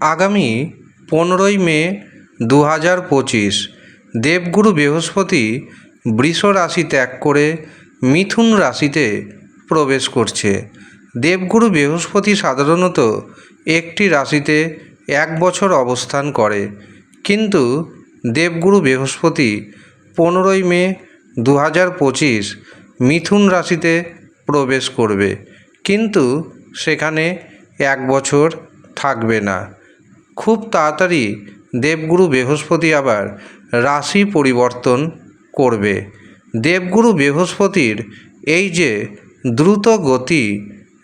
আগামী পনেরোই মে দু হাজার পঁচিশ দেবগুরু বৃহস্পতি বৃষ রাশি ত্যাগ করে মিথুন রাশিতে প্রবেশ করছে। দেবগুরু বৃহস্পতি সাধারণত একটি রাশিতে এক বছর অবস্থান করে, কিন্তু দেবগুরু বৃহস্পতি পনেরোই মে দু হাজার পঁচিশ মিথুন রাশিতে প্রবেশ করবে, কিন্তু সেখানে এক বছর থাকবে না। খুব তাড়াতাড়ি দেবগুরু বৃহস্পতি আবার রাশি পরিবর্তন করবে। দেবগুরু বৃহস্পতির এই যে দ্রুত গতি,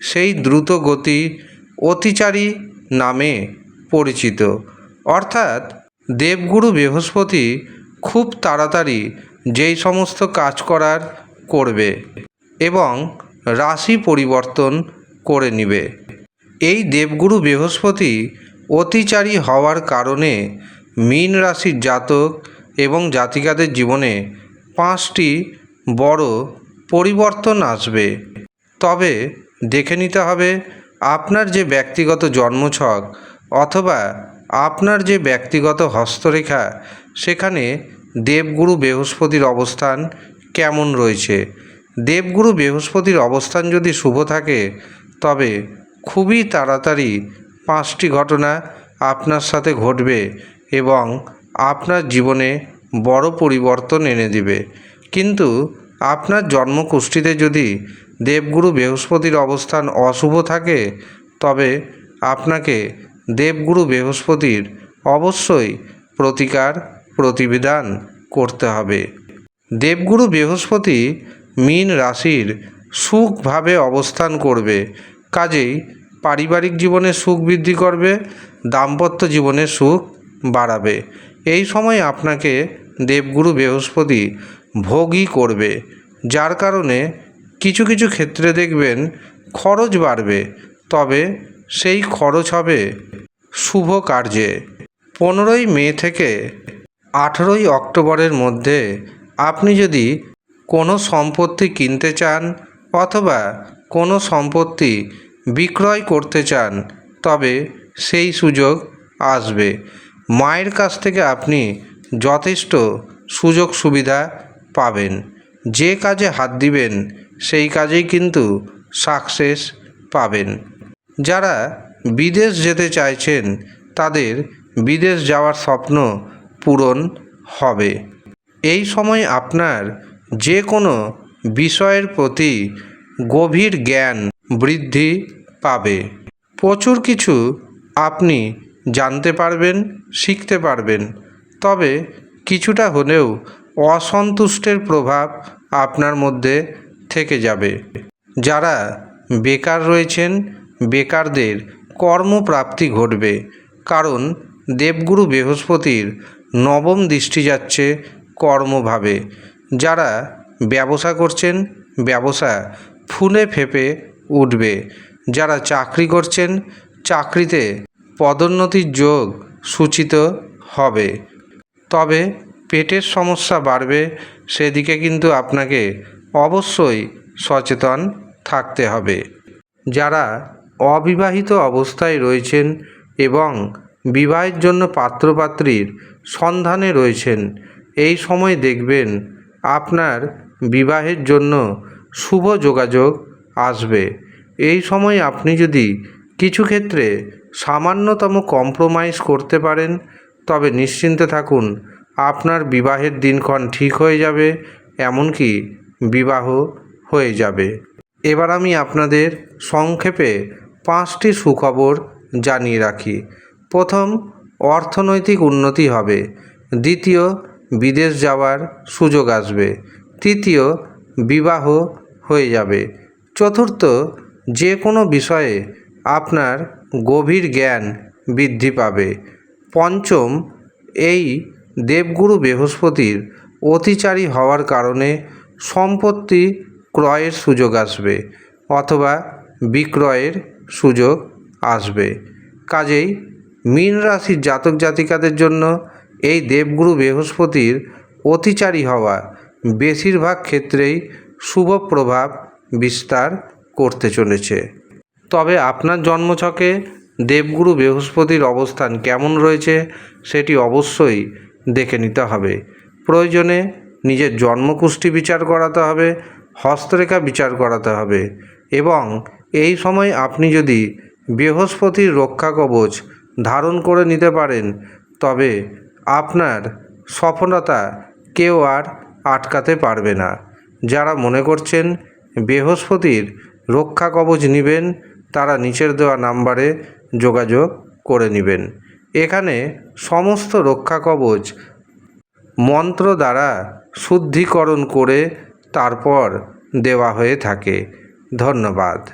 সেই দ্রুত গতি অতিচারী নামে পরিচিত। অর্থাৎ দেবগুরু বৃহস্পতি খুব তাড়াতাড়ি যেই সমস্ত কাজ করার করবে এবং রাশি পরিবর্তন করে নেবে। এই দেবগুরু বৃহস্পতি অতিচারী হওয়ার কারণে মীন রাশির জাতক এবং জাতিকাদের জীবনে পাঁচটি বড় পরিবর্তন আসবে। তবে দেখে নিতে হবে, আপনার যে ব্যক্তিগত জন্মছক অথবা আপনার যে ব্যক্তিগত হস্তরেখা, সেখানে দেবগুরু বৃহস্পতির অবস্থান কেমন রয়েছে? দেবগুরু বৃহস্পতির অবস্থান যদি শুভ থাকে, তবে খুবই তাড়াতাড়ি পাঁচটি ঘটনা আপনার সাথে ঘটবে এবং আপনার জীবনে বড় পরিবর্তন এনে দিবে। কিন্তু আপনার জন্মকুষ্ঠিতে যদি দেবগুরু বৃহস্পতির অবস্থান অশুভ থাকে, তবে আপনাকে দেবগুরু বৃহস্পতির অবশ্যই প্রতিকার, প্রতিবিধান করতে হবে। দেবগুরু বৃহস্পতি মীন রাশির সুখভাবে অবস্থান করবে। কাজেই পারিবারিক জীবনে সুখ বৃদ্ধি করবে, দাম্পত্য জীবনে সুখ বাড়াবে। এই সময় আপনাকে দেবগুরু বৃহস্পতি ভোগই করবে, যার কারণে কিছু কিছু ক্ষেত্রে দেখবেন খরচ বাড়বে, তবে সেই খরচ হবে শুভ কার্যে। পনেরোই মে থেকে আঠেরোই অক্টোবরের মধ্যে আপনি যদি কোনো সম্পত্তি কিনতে চান অথবা কোনো সম্পত্তি বিক্রয় করতে চান, তবে সেই সুযোগ আসবে। মায়ের কাছ থেকে আপনি যথেষ্ট সুযোগ সুবিধা পাবেন। যে কাজে হাত দিবেন, সেই কাজেই কিন্তু সাকসেস পাবেন। যারা বিদেশ যেতে চাইছেন, তাদের বিদেশ যাওয়ার স্বপ্ন পূরণ হবে। এই সময় আপনার যে কোনো বিষয়ের প্রতি গভীর জ্ঞান বৃদ্ধি পাবে। প্রচুর কিছু আপনি জানতে পারবেন, শিখতে পারবেন, তবে কিছুটা হলেও অসন্তুষ্টের প্রভাব আপনার মধ্যে থেকে যাবে। যারা বেকার রয়েছেন, বেকারদের কর্মপ্রাপ্তি ঘটবে, কারণ দেবগুরু বৃহস্পতির নবম দৃষ্টি যাচ্ছে কর্মভাবে। যারা ব্যবসা করছেন, ব্যবসা ফুলে ফেপে উঠবে। যারা চাকরি করছেন, চাকরিতে পদোন্নতির যোগ সূচিত হবে। তবে পেটের সমস্যা বাড়বে, সেদিকে কিন্তু আপনাকে অবশ্যই সচেতন থাকতে হবে। যারা অবিবাহিত অবস্থায় রয়েছেন এবং বিবাহের জন্য পাত্রপাত্রীর সন্ধানে রয়েছেন, এই সময় দেখবেন আপনার বিবাহের জন্য শুভ যোগাযোগ আসবে। এই সময় আপনি যদি কিছু ক্ষেত্রে সামান্যতম কম্প্রোমাইজ করতে পারেন, তবে নিশ্চিন্তে থাকুন, আপনার বিবাহের দিনক্ষণ ঠিক হয়ে যাবে, এমনকি বিবাহ হয়ে যাবে। এবার আমি আপনাদের সংক্ষেপে পাঁচটি সুখবর জানিয়ে রাখি। প্রথম, অর্থনৈতিক উন্নতি হবে। দ্বিতীয়, বিদেশ যাওয়ার সুযোগ আসবে। তৃতীয়, বিবাহ হয়ে যাবে। চতুর্থ যে কোনো বিষয়ে আপনার গভীর জ্ঞান বৃদ্ধি পাবে। পঞ্চম, এই দেবগুরু বৃহস্পতির অতিচারী হওয়ার কারণে সম্পত্তি ক্রয়ের সুযোগ আসবে অথবা বিক্রয়ের সুযোগ আসবে। কাজেই মীন রাশির জাতক জাতিকাদের জন্য এই দেবগুরু বৃহস্পতির অতিচারী হওয়া বেশিরভাগ ক্ষেত্রেই শুভ প্রভাব বিস্তার করতে চলেছে। তবে আপনার জন্মছকে দেবগুরু বৃহস্পতির অবস্থান কেমন রয়েছে সেটি অবশ্যই দেখে নিতে হবে। প্রয়োজনে নিজের জন্মকুষ্ঠি বিচার করাতে হবে, হস্তরেখা বিচার করাতে হবে এবং এই সময় আপনি যদি বৃহস্পতির রক্ষা কবচ ধারণ করে নিতে পারেন, তবে আপনার সফলতা কেউ আর আটকাতে পারবে না। যারা মনে করছেন বৃহস্পতির রক্ষা কবচ নেবেন, তারা নিচের দেওয়া নাম্বারে যোগাযোগ করে নেবেন। এখানে সমস্ত রক্ষা কবচ মন্ত্র দ্বারা শুদ্ধিকরণ করে তারপর দেওয়া হয়ে থাকে। ধন্যবাদ।